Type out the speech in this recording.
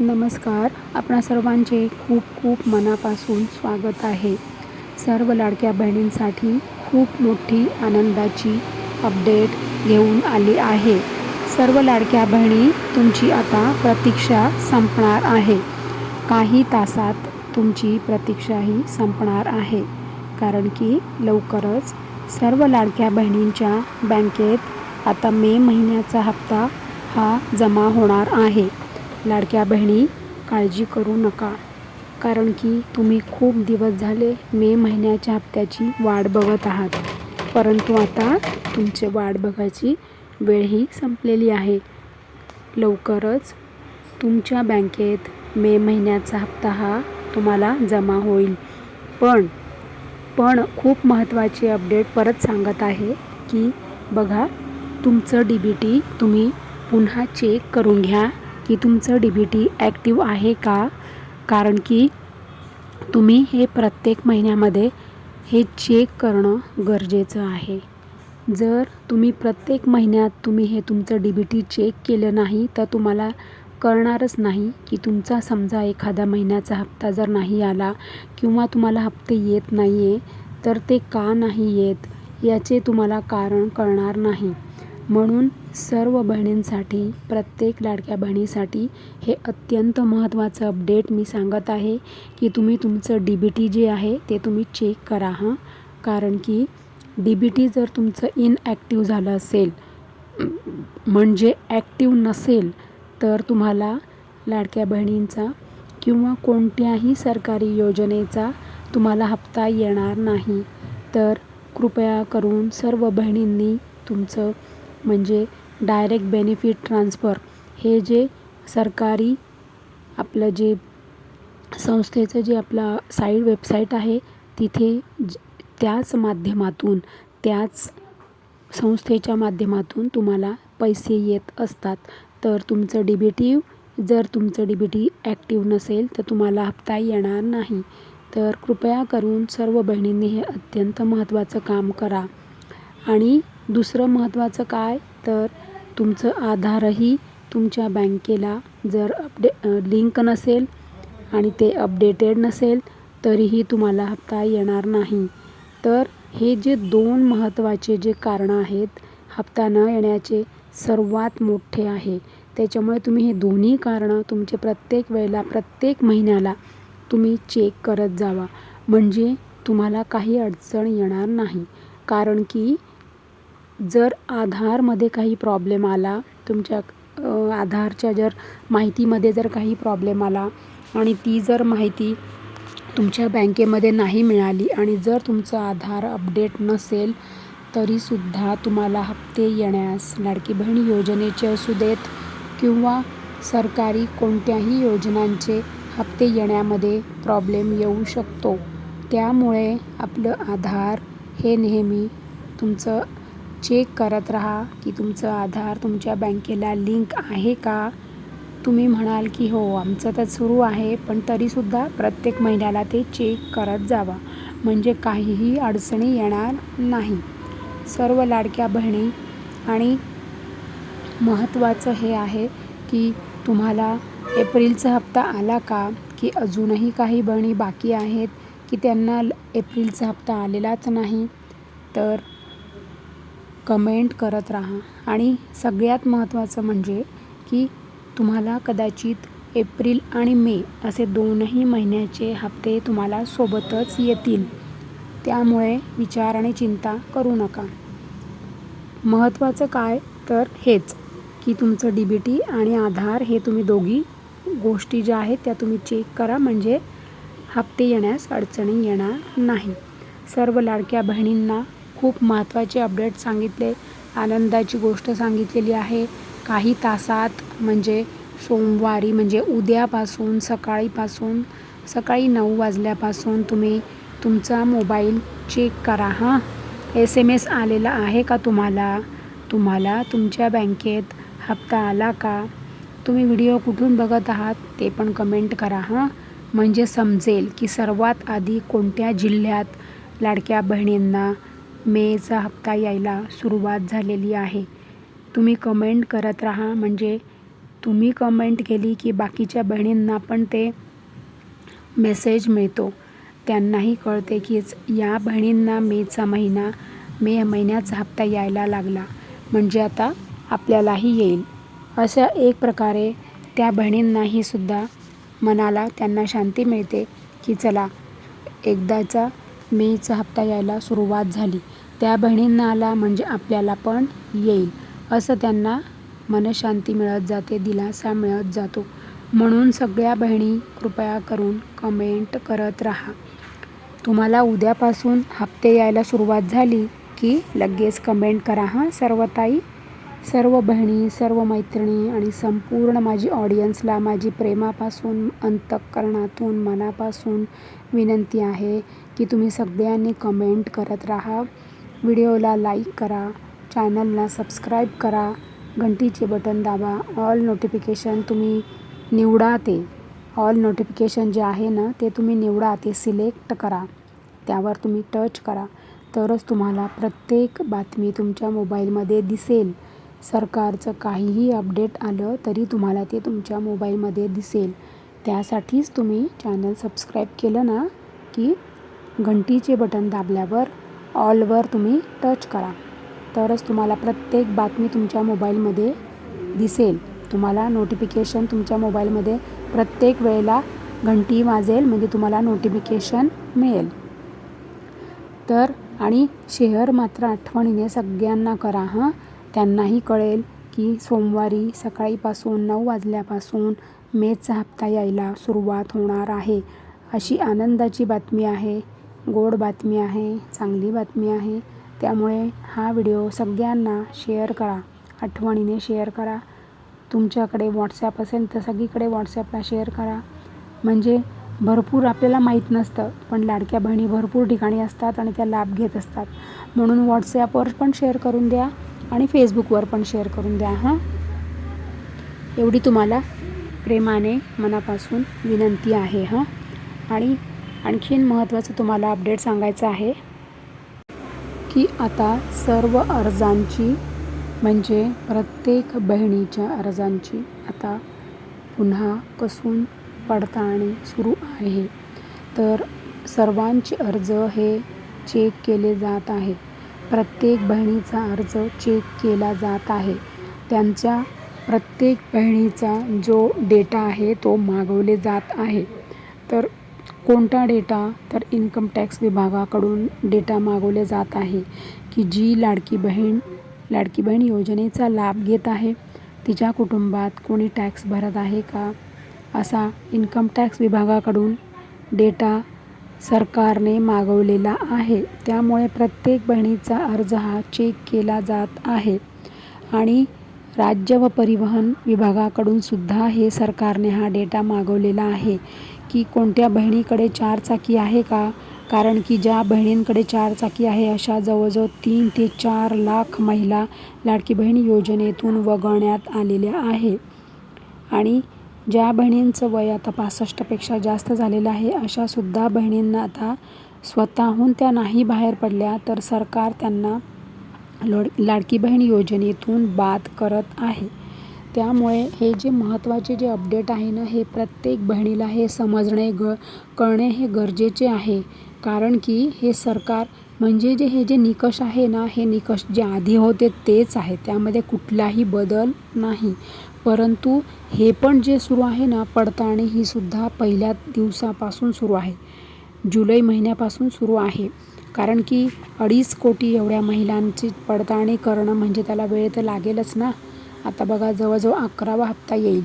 नमस्कार. आपणा सर्वांचे खूप खूप मनापासून स्वागत आहे. सर्व लाडक्या बहिणींसाठी खूप मोठी आनंदाची अपडेट घेऊन आली आहे. सर्व लाडक्या बहिणी तुमची आता प्रतीक्षा संपणार आहे. काही तासात तुमची प्रतीक्षाही संपणार आहे. कारण की लवकरच सर्व लाडक्या बहिणींच्या बँकेत आता मे महिन्याचा हप्ता हा जमा होणार आहे. लाडक्या बहिणी काळजी करू नका. कारण की तुम्ही खूप दिवस झाले मे महिन्याच्या हप्त्याची वाट बघत आहात. परंतु आता तुमचे वाट बघायची वेळही संपलेली आहे. लवकरच तुमच्या बँकेत मे महिन्याचा हप्ता हा तुम्हाला जमा होईल. पण पण खूप महत्त्वाची अपडेट परत सांगत आहे की बघा तुमचं डी बी टी तुम्ही पुन्हा चेक करून घ्या. की तुमचं डी बी टी ॲक्टिव्ह आहे का? कारण की तुम्ही हे प्रत्येक महिन्यामध्ये हे चेक करणं गरजेचं आहे. जर तुम्ही प्रत्येक महिन्यात तुम्ही हे तुमचं डी बी टी चेक केलं नाही तर तुम्हाला कळणारच नाही की तुमचा समजा एखादा महिन्याचा हप्ता जर नाही आला किंवा तुम्हाला हप्ते येत नाही आहे तर ते का नाही येत याचे तुम्हाला कारण कळणार नाही. म्हणून सर्व बहिणींसाठी प्रत्येक लाडक्या बहिणीसाठी हे अत्यंत महत्त्वाचं अपडेट मी सांगत आहे की तुम्ही तुमचं डी बी टी जे आहे ते तुम्ही चेक करा हां. कारण की डी बी टी जर तुमचं इनॲक्टिव्ह झालं असेल म्हणजे ॲक्टिव्ह नसेल तर तुम्हाला लाडक्या बहिणींचा किंवा कोणत्याही सरकारी योजनेचा तुम्हाला हप्ता येणार नाही. तर कृपया करून सर्व बहिणींनी तुमचं म्हणजे डायरेक्ट बेनिफिट ट्रान्सफर हे जे सरकारी आपलं जे संस्थेचं जे आपला साईड वेबसाईट आहे तिथे ज त्याच माध्यमातून त्याच संस्थेच्या माध्यमातून तुम्हाला पैसे येत असतात. तर तुमचं डी जर तुमचं डिबिटी ॲक्टिव्ह नसेल तर तुम्हाला हप्ता येणार नाही. तर कृपया करून सर्व बहिणींनी हे अत्यंत महत्त्वाचं काम करा. आणि दुसरं महत्त्वाचं काय? तर तुमचं आधारही तुमच्या बँकेला जर अपडे लिंक नसेल आणि ते अपडेटेड नसेल तरीही तुम्हाला हप्ता येणार नाही. तर हे जे दोन महत्त्वाचे जे कारणं आहेत हप्ता न येण्याचे सर्वात मोठे आहे. त्याच्यामुळे तुम्ही हे दोन्ही कारणं तुमचे प्रत्येक वेळेला प्रत्येक महिन्याला तुम्ही चेक करत जावा. म्हणजे तुम्हाला काही अडचण येणार नाही. कारण की जर आधारमध्ये काही प्रॉब्लेम आला तुमच्या आधारच्या जर माहितीमध्ये जर काही प्रॉब्लेम आला आणि ती जर माहिती तुमच्या बँकेमध्ये नाही मिळाली आणि जर तुमचं आधार अपडेट नसेल तरीसुद्धा तुम्हाला हप्ते येण्यास लाडकी बहीण योजनेचे असू देत किंवा सरकारी कोणत्याही योजनांचे हप्ते येण्यामध्ये प्रॉब्लेम येऊ शकतो. त्यामुळे आपलं आधार हे नेहमी तुमचं चेक करत राहा की तुमचं आधार तुमच्या बँकेला लिंक आहे का? तुम्ही म्हणाल की हो आमचं तर सुरू आहे पण तरीसुद्धा प्रत्येक महिन्याला ते चेक करत जावा. म्हणजे काहीही अडचणी येणार नाही. सर्व लाडक्या बहिणी आणि महत्त्वाचं हे आहे की तुम्हाला एप्रिलचा हप्ता आला का? की अजूनही काही बहिणी बाकी आहेत की त्यांना एप्रिलचा हप्ता आलेलाच नाही? तर कमेंट करत राहा. आणि सगळ्यात महत्त्वाचं म्हणजे की तुम्हाला कदाचित एप्रिल आणि मे असे दोनही महिन्याचे हप्ते तुम्हाला सोबतच येतील. त्यामुळे विचार आणि चिंता करू नका. महत्त्वाचं काय? तर हेच की तुमचं डी बी टी आणि आधार हे तुम्ही दोघी गोष्टी ज्या आहेत त्या तुम्ही चेक करा म्हणजे हप्ते येण्यास अडचणी येणार नाही. सर्व लाडक्या बहिणींना खूप महत्त्वाचे अपडेट सांगितले. आनंदाची गोष्ट सांगितलेली आहे. काही तासात म्हणजे सोमवारी म्हणजे उद्यापासून सकाळीपासून सकाळी नऊ वाजल्यापासून तुम्ही तुमचा मोबाईल चेक करा हां? एस एम एस आलेला आहे का तुम्हाला? तुम्हाला तुमच्या बँकेत हप्ता आला का? तुम्ही व्हिडिओ कुठून बघत आहात ते पण कमेंट करा हां? म्हणजे समजेल की सर्वात आधी कोणत्या जिल्ह्यात लाडक्या बहिणींना मेचा हप्ता यायला सुरुवात झालेली आहे. तुम्ही कमेंट करत राहा. म्हणजे तुम्ही कमेंट केली की बाकीच्या बहिणींना पण ते मेसेज मिळतो. त्यांनाही कळते कीच या बहिणींना मेचा महिना मे महिन्याचा हप्ता यायला लागला. म्हणजे आता आपल्यालाही येईल. अशा एक प्रकारे त्या बहिणींनाही सुद्धा मनाला त्यांना शांती मिळते की चला एकदाचा मेचा हप्ता यायला सुरुवात झाली. त्या बहिणींना आला म्हणजे आपल्याला पण येईल असं त्यांना मनशांती मिळत जाते दिलासा मिळत जातो. म्हणून सगळ्या बहिणी कृपया करून कमेंट करत राहा. तुम्हाला उद्यापासून हप्ते यायला सुरुवात झाली की लगेच कमेंट करा हां सर्व ताई. सर्व बहिणी सर्व मैत्रिणी आणि संपूर्ण माझी ऑडियन्सला माझी प्रेमापासून अंतःकरणातून मनापासून विनंती आहे की तुम्ही सगळ्यांनी कमेंट करत राहा. व्हिडिओला लाईक करा चॅनलला सबस्क्राईब करा घंटीचे बटन दाबा ऑल नोटिफिकेशन तुम्ही निवडा ते. ऑल नोटिफिकेशन जे आहे ना ते तुम्ही निवडा ते सिलेक्ट करा. त्यावर तुम्ही टच करा. तरच तुम्हाला प्रत्येक बातमी तुमच्या मोबाईलमध्ये दिसेल. सरकारचं काहीही अपडेट आलं तरी तुम्हाला ते तुमच्या मोबाईलमध्ये दिसेल. त्यासाठीच तुम्ही चॅनल सबस्क्राईब केलं ना की घंटीचे बटन दाबल्यावर ऑलवर तुम्ही टच करा. तरच तुम्हाला प्रत्येक बातमी तुमच्या मोबाईलमध्ये दिसेल. तुम्हाला नोटिफिकेशन तुमच्या मोबाईलमध्ये प्रत्येक वेळेला घंटी वाजेल म्हणजे तुम्हाला नोटिफिकेशन मिळेल. तर आणि शेअर मात्र आठवणीने सगळ्यांना करा हां. त्यांनाही कळेल की सोमवारी सकाळीपासून नऊ वाजल्यापासून मेचा हप्ता यायला सुरुवात होणार आहे. अशी आनंदाची बातमी आहे. गोड बातमी आहे. चांगली बातमी आहे. त्यामुळे हा व्हिडिओ सगळ्यांना शेअर करा. आठवणीने शेअर करा. तुमच्याकडे व्हॉट्सॲप असेल तर सगळीकडे व्हॉट्सॲपला शेअर करा. म्हणजे भरपूर आपल्याला माहीत नसतं पण लाडक्या बहिणी भरपूर ठिकाणी असतात आणि त्या लाभ घेत असतात. म्हणून व्हॉट्सॲपवर पण शेअर करून द्या. आणि फेसबुकवर पण शेअर करून द्या हां. एवढी तुम्हाला प्रेमाने मनापासून विनंती आहे हां. आणि आणखीन महत्त्वाचं तुम्हाला अपडेट सांगायचं आहे की आता सर्व अर्जांची म्हणजे प्रत्येक बहिणीच्या अर्जांची आता पुन्हा कसून पडताळणी सुरू आहे. तर सर्वांचे अर्ज हे चेक केले जात आहे. प्रत्येक बहिणीचा अर्ज चेक केला जात आहे. त्यांच्या प्रत्येक बहिणीचा जो डेटा आहे तो मागवले जात आहे. तर कोणता डेटा तर इन्कम टॅक्स विभागाकडून डेटा मागवले जात आहे की जी लाडकी बहीण लाडकी बहीण योजनेचा लाभ घेत आहे तिच्या कुटुंबात कोणी टॅक्स भरत आहे का? असा इन्कम टॅक्स विभागाकडून डेटा सरकारने मागवलेला आहे. त्यामुळे प्रत्येक बहिणीचा अर्ज हा चेक केला जात आहे. आणि राज्य व परिवहन विभागाकडून सुद्धा हे सरकारने हा डेटा मागवलेला आहे की कोणत्या बहिणीकडे चार चाकी आहे का? कारण की ज्या बहिणींकडे चार चाकी आहे अशा जवळजवळ तीन ते चार लाख महिला लाडकी बहीण योजनेतून वगळण्यात आलेल्या आहे. आणि ज्या बहिणींचं वय आता पासष्टपेक्षा जास्त झालेलं आहे अशासुद्धा बहिणींना आता स्वतःहून त्या नाही बाहेर पडल्या तर सरकार त्यांना लोड लाडकी बहीण योजनेतून बाद करत आहे. त्यामुळे हे जे महत्त्वाचे जे अपडेट आहे ना हे प्रत्येक बहिणीला हे समजणे ग कळणे हे गरजेचे आहे. कारण की हे सरकार म्हणजे जे हे जे निकष आहे ना हे निकष जे आधी होते तेच आहे. त्यामध्ये कुठलाही बदल नाही. परंतु हे पण जे सुरू आहे ना पडताळणी ही सुद्धा पहिल्या दिवसापासून सुरू आहे. जुलै महिन्यापासून सुरू आहे. कारण की अडीच कोटी एवढ्या महिलांची पडताळणी करणं म्हणजे त्याला वेळ तर लागेलच ना. आता बघा जवळजवळ अकरावा हप्ता येईल.